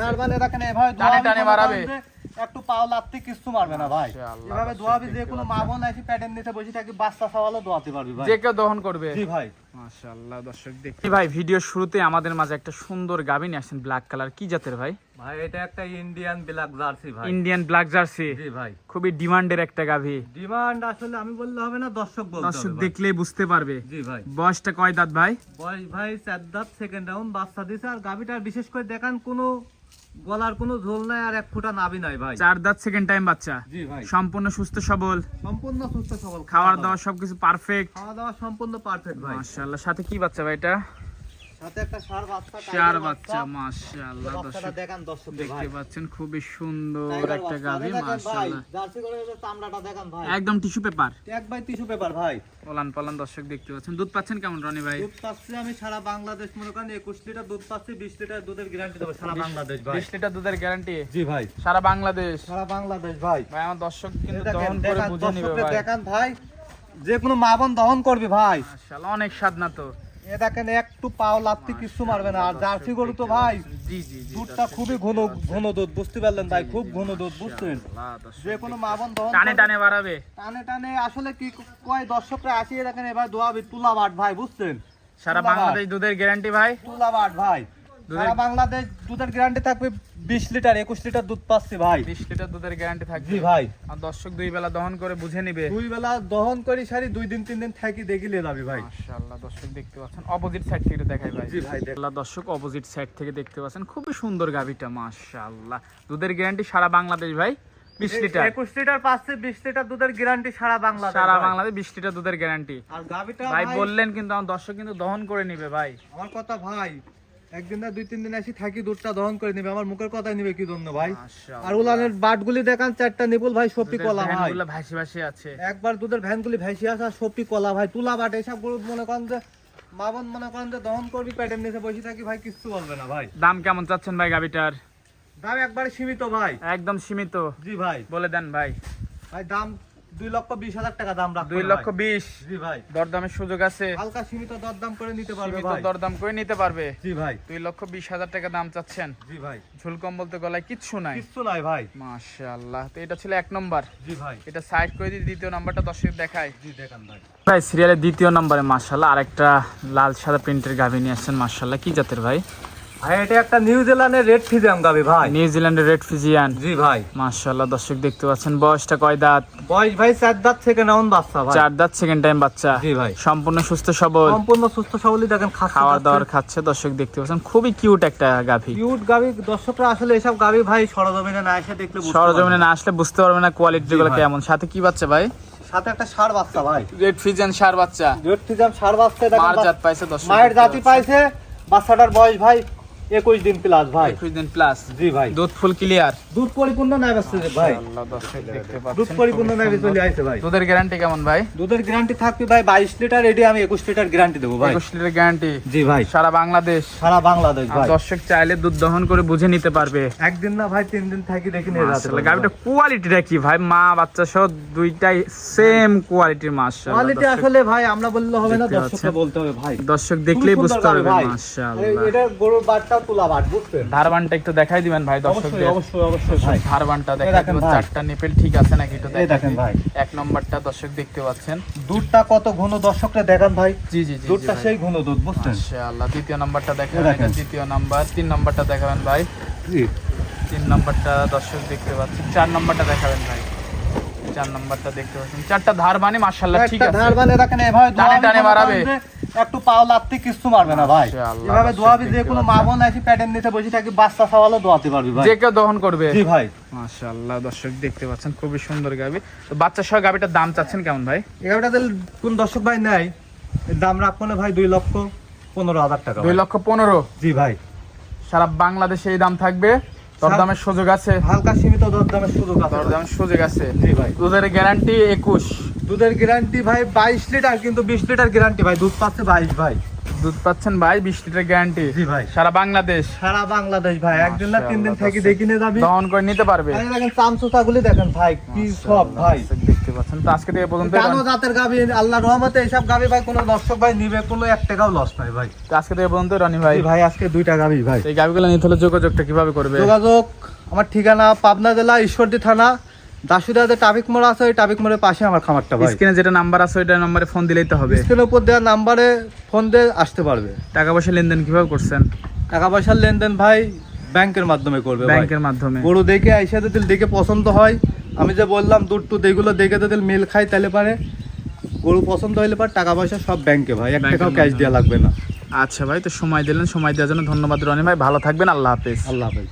ধারবান এভাবে টানে টানে একটু পাও লাগতে কিচ্ছু মারবে না ভাই। এভাবে দোয়াবি যে কোনো মা বোন আছে প্যাটেন নিতে বসে থাকি বাচ্চা সওয়ালও দোয়াতে পারবি ভাই। যে কেউ দহন করবে। জি ভাই। মাশাআল্লাহ দর্শক দেখি ভাই ভিডিও শুরুতে আমাদের মাঝে একটা সুন্দর গাভী নিয়ে আসছেন ব্ল্যাক কালার কি জাতের ভাই? ভাই এটা একটা ইন্ডিয়ান ব্ল্যাক জার্সি ভাই। ইন্ডিয়ান ব্ল্যাক জার্সি জি ভাই। খুবই ডিমান্ডের একটা গাভী। ডিমান্ড আসলে আমি বললে হবে না দর্শক বলতে দর্শক। দেখলেই বুঝতে পারবে। জি ভাই। বয়সটা কয় দাঁত ভাই? বয়স ভাই চার দাঁত সেকেন্ড রাউন্ড বাচ্চা দিছে। আর গাভিটার বিশেষ করে দেখান কোনো গলার কোনো ঝোল নাই আর এক ফুটা নাভি নাই ভাই। চার দাঁত সেকেন্ড টাইম বাচ্চা। জি ভাই। সম্পূর্ণ সুস্থ সবল। সম্পূর্ণ সুস্থ সবল খাওয়ার দাওয়া। সবকিছু পারফেক্ট খাওয়া দাওয়া সম্পূর্ণ পারফেক্ট ভাই। মাশাআল্লাহ সাথে কি বাচ্চা ভাই এটা? চার বাচ্চা মাশাআল্লাহ দর্শক দেখান দর্শক ভাই। দেখতে পাচ্ছেন খুবই সুন্দর একটা গাভী আরে দেখেন ভাই, মাশাআল্লাহ। যে চামড়াটা দেখান ভাই। একদম টিস্যু পেপার। এক বাই টিস্যু পেপার ভাই। পলান পলান দর্শক দেখতে পাচ্ছেন। দুধ পাচ্ছেন কেমন রনি ভাই? দুধ পাচ্ছি আমি সারা বাংলাদেশ মনে করেন একুশ লিটার দুধ পাচ্ছি বিশ লিটার দুধের গ্যারান্টি দেবো সারা বাংলাদেশ ভাই। লিটার দুধের গ্যারান্টি জি ভাই। সারা বাংলাদেশ? সারা বাংলাদেশ ভাই। ভাই আমার দর্শক কিন্তু দেখেন, দহন করে দেখান, বুঝে নিবে ভাই। দেখান ভাই যে কোনো মা বোন দহন করবি ভাই। মাশাআল্লাহ অনেক স্বাদ না তো? এ দেখেন একটু পাও লাত্তি কিছু মারবে না। আর জার্সি গরু তো ভাই জি জি জি দুধটা খুবই ঘন ঘন দুধ বুঝতে পারলেন ভাই খুব ঘন দুধ বুঝছেন? যে কোনো মা বোন টানে টানে বাড়াবে। টানে টানে আসলে কি কয় দর্শকরা আসিয়ে দেখেন এবার দোয়াবি তুলা বাট ভাই বুঝছেন? সারা বাংলাদেশ দুধের গ্যারান্টি ভাই। তুলাবাট তুলা বাট ভাই সারা বাংলাদেশ দুধের গ্যারান্টি থাকবে বিশ লিটার একুশ লিটার দুধ পাচ্ছি ভাই। বিশ লিটার দুধের গ্যারান্টি থাকবে। জি ভাই। আর দর্শক দুই বেলা দহন করে বুঝে নিবে। দুই বেলা দহন করি সারি দুই দিন তিন দিন থাকি দেখিলে যাবি ভাই। মাশাআল্লাহ দর্শক দেখতে পাচ্ছেন। অপোজিট সাইড থেকে দেখাই ভাই। জি ভাই, দেখ- আল্লাহ দর্শক অপোজিট সাইড থেকে দেখতে পাচ্ছেন। খুবই সুন্দর গাভিটা মাশাআল্লাহ। দুধের গ্যারান্টি সারা বাংলাদেশ ভাই বিশ লিটার। একুশ লিটার পাচ্ছি বিশ লিটার দুধের গ্যারান্টি সারা বাংলাদেশ সারা বাংলাদেশ বিশ লিটার দুধের গ্যারান্টি আর গাভিটা ভাই ভাই বললেন কিন্তু আমার দর্শক কিন্তু দহন করে নিবে ভাই। আমার কথা ভাই একদিন না দুই তিন দিন আসি থাকি দুধটা দহন করে নিবে। আমার মুখের নিবে কি জন্য ভাই? আর উলানের বাটগুলি দেখান চারটা ভাই সপি কলা ভাই। ভাসি ভাসি আছে। একবার দুধের ভ্যানগুলি ভেসে আসা সপি কলা ভাই। তুলা বাট এসব গরু মনে করেন যে মা বোন মনে করেন যে দহন করবি প্যাটের নিচে বসে থাকি ভাই কিচ্ছু বলবে না ভাই। দাম কেমন চাচ্ছেন ভাই গাভিটার দাম একবারে সীমিত ভাই। একদম সীমিত। জি ভাই। বলে দেন ভাই। ভাই দাম দুই লক্ষ বিশ হাজার টাকা দাম রাখব দুই লক্ষ বিশ। জি ভাই। দরদামের সুযোগ আছে। হালকা সীমিত দরদাম করে নিতে পারবে সীমিত দরদাম করে নিতে পারবে। জি ভাই। দুই লক্ষ বিশ হাজার টাকা দাম চাচ্ছেন। জি ভাই। ঝুলকম বলতে গলায় কিচ্ছু নাই। কিচ্ছু নাই ভাই। মাশাআল্লাহ। তো এটা ছিল এক নম্বর। জি ভাই। এটা সাইড করে দিয়ে দ্বিতীয় নাম্বারটা দর্শক দেখায়। জি দেখান ভাই। ভাই সিরিয়ালের দ্বিতীয় নম্বরে মাশাআল্লাহ আরেকটা লাল সাদা প্রিন্টের গাভী নিয়ে আসছেন মাশাআল্লাহ। কি জাতের ভাই? ভাই এটা একটা নিউজিল্যান্ডের রেড গাবি ভাই। নিউজিল্যান্ডের রেড ফিজিয়ান জি ভাই। মাশাআল্লাহ দর্শক দেখতে পাচ্ছেন বয়সটা কয় দাঁত? বয়স ভাই চার দাঁত বাচ্চা ভাই। চার দাঁত সেকেন্ড টাইম বাচ্চা। জি ভাই। সম্পূর্ণ সুস্থ সবল। সম্পূর্ণ সুস্থ সবলই দেখেন দাওয়ার খাচ্ছে দর্শক দেখতে পাচ্ছেন খুবই কিউট একটা গাভী। কিউট দর্শকরা আসলে এসব ভাই সরজমিনে না এসে দেখলে সরজমিনে না আসলে বুঝতে পারবে না কোয়ালিটি গুলো কেমন। সাথে কি বাচ্চা ভাই? সাথে একটা সার বাচ্চা ভাই। রেড ফিজিয়ান সার বাচ্চা। রেড ফিজাম সার বাচ্চা দেখেন মার জাত পাইছে দর্শক মায়ের জাতি পাইছে। বাচ্চাটার বয়স ভাই একুশ দিন প্লাস ভাই। একুশ দিন প্লাস জি ভাই। দুধ ফুল ক্লিয়ার দুধ পরিপূর্ণ নাই বাচ্চা ভাই। দুধ পরিপূর্ণ নাই চলে আইছে ভাই দুধের গ্যারান্টি কেমন ভাই? দুধের গ্যারান্টি থাকবে ভাই বাইশ লিটার এটি আমি একুশ লিটার গ্যারান্টি দেবো ভাই। একুশ লিটার গ্যারান্টি জি ভাই। সারা বাংলাদেশ। সারা বাংলাদেশ ভাই। দর্শক চাইলে দুধ দহন করে বুঝে নিতে পারবে। একদিন না ভাই তিন দিন থাকি দেখে নিয়ে যাচ্ছে গাবিটা কোয়ালিটিটা কি ভাই? মা বাচ্চা সহ দুইটাই সেম কোয়ালিটির মাশাআল্লাহ কোয়ালিটি আসলে ভাই আমরা বললে হবে না পাচ্ছেন। বলতে হবে ভাই। দর্শক দেখলেই বুঝতে পারবে। মাশাআল্লাহ। এটা গরুর বাটটাও তুলা বাট বুঝছেন? ধারবানটা একটু দেখাই দিবেন ভাই দর্শকদের। অবশ্যই অবশ্যই ভাই ধারবানটা দেখাই দিবেন। চারটা নিপেল ঠিক আছে নাকি একটু দেখেন ভাই। এক নম্বরটা দর্শক দেখতে পাচ্ছেন। দুধটা কত ঘন দর্শকরা দেখান ভাই? জি জি জি দুধটা সেই ঘন দুধ বুঝছেন? মাশাআল্লাহ দ্বিতীয় নাম্বারটা দেখাবেন। দ্বিতীয় নাম্বার তিন নাম্বারটা দেখাবেন ভাই। জি। তিন নাম্বারটা দর্শক দেখতে পাচ্ছেন। চার নাম্বারটা দেখাবেন ভাই। চার নাম্বারটা দেখতে পাচ্ছেন। চারটা ধার মানে মাশাআল্লাহ ঠিক আছে। ধার বানে দেখেন এভাবে টানে টানে বাড়াবে। একটু পাও লাগতে কিছু মারবে না ভাই। এভাবে দোয়াবি যে কোনো মা বোন আসি প্যাটের নিচে বসে থাকি বাচ্চা সওয়ালও দোয়াতে পারবি ভাই। যে কেউ দহন করবে। জি ভাই। মাশাআল্লাহ দর্শক দেখতে পাচ্ছেন খুবই সুন্দর গাবি। তো বাচ্চা সহ গাবিটার দাম চাচ্ছেন কেমন ভাই? এগারোটা দিল কোন দর্শক ভাই এর দাম রাখব না ভাই দুই লক্ষ পনেরো হাজার টাকা দুই লক্ষ পনেরো? জি ভাই। সারা বাংলাদেশে এই দাম থাকবে? দরদামের সুযোগ আছে? হালকা সীমিত দরদামের সুযোগ আছে। দরদামের সুযোগ আছে। জি ভাই। দুধের গ্যারান্টি একুশ। দুধের গ্যারান্টি ভাই বাইশ লিটার কিন্তু বিশ লিটার গ্যারান্টি ভাই। দুধ পাচ্ছে বাইশ ভাই। দুধ পাচ্ছেন ভাই বিশ লিটার গ্যারান্টি জি ভাই। সারা বাংলাদেশ। সারা বাংলাদেশ ভাই। একদিন না তিন দিন থেকে। দেখি নিয়ে যাবি। দহন করে নিতে পারবে। দেখেন চামচুচা গুলি দেখেন ভাই কি সব ভাই। দেখতে পাচ্ছেন। তো আজকে থেকে পর্যন্ত জাতের রহমতে এইসব ভাই কোনো দর্শক ভাই নিবে কোনো এক টাকাও লস নাই ভাই। তো আজকে থেকে পর্যন্ত রনি ভাই। ভাই আজকে দুইটা গাভি ভাই। এই গাবিগুলো নিতে হলে যোগাযোগটা কীভাবে করবে? যোগাযোগ আমার ঠিকানা পাবনা জেলা ঈশ্বরদী থানা। দাসুদাতে ট্রাফিক মোড় আছে ওই ট্রাফিক মোড়ের পাশে আমার খামারটা ভাই। স্ক্রিনে যেটা নাম্বার আছে ওইটা নাম্বারে ফোন দিলেই তো হবে। স্ক্রিনের উপর দেওয়া নাম্বারে ফোন দিয়ে আসতে পারবে। টাকা পয়সা লেনদেন কীভাবে করছেন? টাকা পয়সার লেনদেন ভাই ব্যাংকের মাধ্যমে করবে ব্যাংকের মাধ্যমে। গরু দেখে আইসা যদি দেখে পছন্দ হয় আমি যে বললাম দুধ টুধ এগুলো দেখে যদি মিল খাই তাহলে পারে। গরু পছন্দ হইলে পারে টাকা পয়সা সব ব্যাংকে ভাই এক টাকাও ক্যাশ দেওয়া লাগবে না। আচ্ছা ভাই তো সময় দিলেন সময় দেওয়ার জন্য ধন্যবাদ রনি ভাই ভালো থাকবেন আল্লাহ হাফেজ। আল্লাহ হাফেজ।